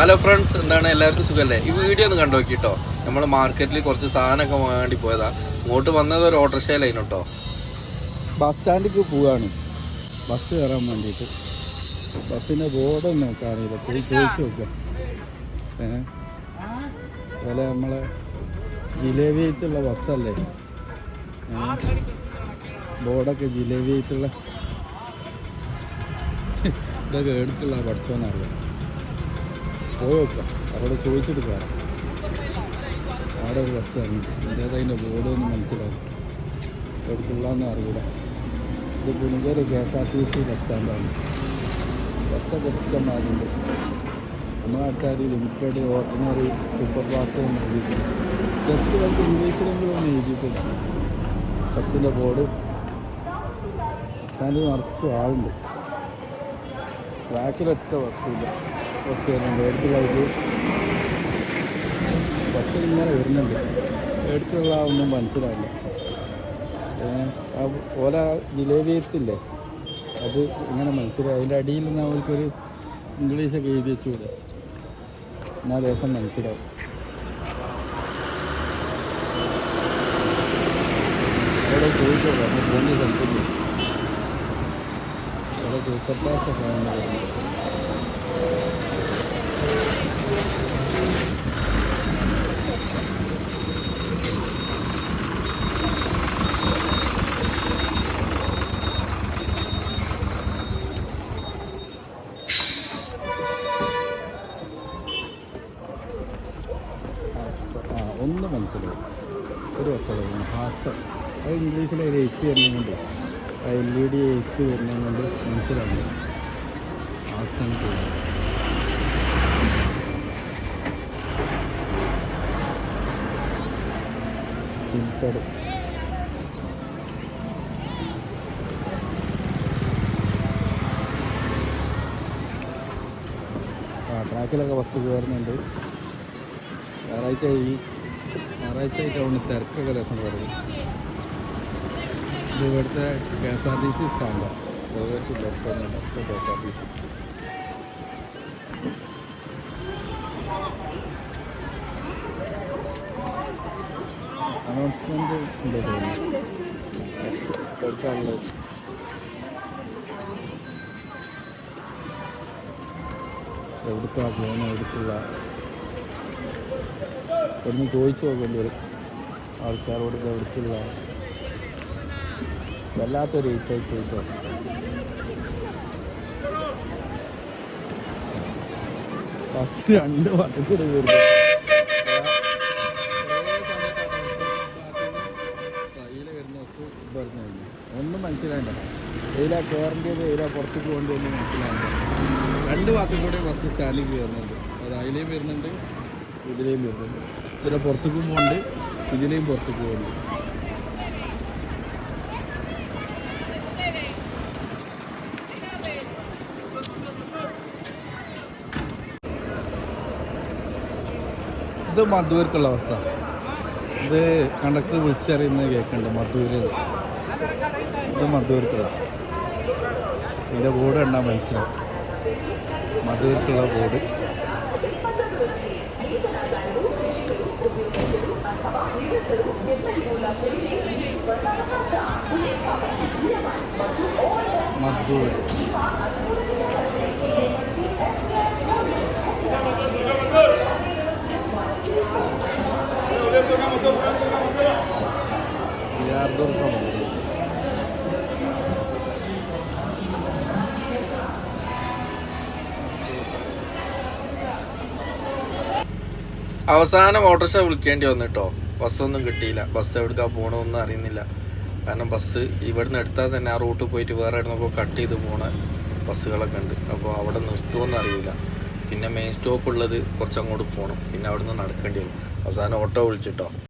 Hello friends എന്താണ് എല്ലാവർക്കും സുഖമല്ലേ ഈ വീഡിയോ ഒന്ന് കണ്ടു നോക്കിട്ടോ നമ്മൾ മാർക്കറ്റിൽ കുറച്ച് സാധനമൊക്കെ വാങ്ങാൻ വേണ്ടി പോയതാ. ഇങ്ങോട്ട് വന്നത് ഒരു ഓട്ടോറിക്ഷയിലായിരുന്നു കേട്ടോ ബസ് സ്റ്റാൻഡിലേക്ക് പോവാണ്. ബസ് കയറാൻ വേണ്ടിയിട്ട് ബസ്സിന്റെ ബോർഡ് നോക്കാറില്ല പോയി ചോദിച്ചു നോക്കാം. ഏഹ് നമ്മളെ നമ്മളെ ജിലേബിയത്തുള്ള ബസ്സല്ലേ ബോർഡൊക്കെ ബോർഡൊക്കെ ജിലേബിയത്തുള്ള ഇതൊക്കെ എടുത്തുള്ള പഠിച്ചോന്നറിയാം പോയി നോക്കാം അവിടെ ചോദിച്ചിട്ട് കയറാം അവിടെ ഒരു ബസ് ഇറങ്ങി എന്തേതാ അതിന്റെ ബോർഡ് ഒന്ന് മനസ്സിലാവും എടുക്കുള്ളതെന്ന് അറിയില്ല ഇത് പുനകര് K S R T C bus സ്റ്റാൻഡാണ് ബസ്സൊക്കെ ഇഷ്ടമാകുന്നുണ്ട് നമ്മുടെ ആൾക്കാർ ലിമിറ്റഡ് ഓർഡിനറി സൂപ്പർ ക്ലാസ് എന്ന് എഴുതിയിട്ടുണ്ട് ജസ്റ്റ് വർക്ക് ഇംഗ്ലീഷിലെങ്കിലും ഒന്ന് എഴുതിയിട്ടില്ല. ബസ്സിന്റെ ബോർഡ് സ്റ്റാൻഡ് നിറച്ച് ആളുണ്ട് ട്രാക്കിലൊക്കെ ബസ്സില്ല ബസ് വരുന്നുണ്ട് എടുത്തുള്ളവർക്ക് ബസ് ഇങ്ങനെ വരുന്നുണ്ട്. എടുത്തുള്ള ഒന്നും മനസ്സിലാവില്ല ഓല ജിലേബി എത്തില്ലേ? അത് ഇങ്ങനെ മനസ്സിലായി. അതിന്റെ അടിയിൽ നിന്ന് അവൾക്കൊരു ഇംഗ്ലീഷൊക്കെ എഴുതി വെച്ചുകൂടെ? എന്നാൽ ദിവസം മനസ്സിലാവും. അവിടെ ചോദിച്ചോളൂ നമ്മൾ പോകുന്ന സ്ഥലത്തില്ല? അവിടെ സൂപ്പർ ക്ലാസ് ഒക്കെ ഒന്ന് മനസ്സിലായി. ഒരു വസ്തുതയാണ് ഹാസ അത് ഇംഗ്ലീഷിൽ ഒരു എയ്റ്റ് വരുന്നതുകൊണ്ട് എൽ ഇ ഡി എയ്റ്റ് വരുന്നതുകൊണ്ട് മനസ്സിലാവില്ല ഹാസം ആ ട്രാക്കിലൊക്കെ ബസ് കയറുന്നുണ്ട് ഞായറാഴ്ച ഈ ഞായറാഴ്ച ടൗണിൽ തിരക്കൊക്കെ രസം പറയും ഇത് ഇവിടുത്തെ K S R T C സ്റ്റാൻഡാണ് private ലെഫ്റ്റൊന്നുമില്ല K S R T C. എടുക്കാനുള്ളത് എവിടുക്കാ പോകുന്ന എവിടേക്കുള്ള? ഇവിടുന്ന് ചോദിച്ചു നോക്കേണ്ടി വരും. ആൾക്കാരോട് എവിടുത്തുള്ള വല്ലാത്തൊരു ഇറ്റായിട്ട് ഫസ്റ്റ് രണ്ട് ഭാഗത്ത് കൂടെ വരുന്നു ഒന്നും മനസ്സിലായില്ല. ഏതാ കയറേണ്ടത് ഏതാ പുറത്തേക്ക് പോകേണ്ടത് ഒന്നും മനസ്സിലായില്ല. രണ്ട് ഭാഗത്തും കൂടെ ബസ് സ്റ്റാൻഡിൽ വരുന്നുണ്ട്. അത് അതിലെയും വരുന്നുണ്ട് ഇതിലെയും വരുന്നുണ്ട്. ഇതിലെ പുറത്തേക്കും പോകുന്നുണ്ട് ഇതിലെയും പുറത്തേക്ക് പോകുന്നുണ്ട് ഇത് മധുവർക്കുള്ള അവസ്ഥ. ഇത് കണ്ടക്ടർ വിളിച്ചറിയുന്നത് കേൾക്കുന്നുണ്ട് മധൂര് ഇത് മധൂർക്കുള്ള ഇതിന്റെ ബോർഡ് കണ്ടാൽ മനസ്സിലാവും. മധൂർക്കുള്ള ബോർഡ് മധൂർ അവസാനം ഓട്ടോറിക്ഷ വിളിക്കേണ്ടി വന്നു കേട്ടോ. ബസ്സൊന്നും കിട്ടിയില്ല. ബസ് എവിടേക്കാ പോകണമെന്നും അറിയുന്നില്ല. കാരണം ബസ് ഇവിടുന്ന് എടുത്താൽ തന്നെ ആ റൂട്ട് പോയിട്ട് വേറെ എവിടുന്നൊക്കെ കട്ട് ചെയ്ത് പോണ ബസ്സുകളൊക്കെ ഉണ്ട്. അപ്പോൾ അവിടെ നിർത്തുമെന്ന് അറിയില്ല. പിന്നെ മെയിൻ സ്റ്റോപ്പ് ഉള്ളത് കുറച്ചങ്ങോട്ട് പോകണം പിന്നെ അവിടുന്ന് നടക്കേണ്ടി വരും. അവസാനം ഓട്ടോ വിളിച്ചിട്ടോ.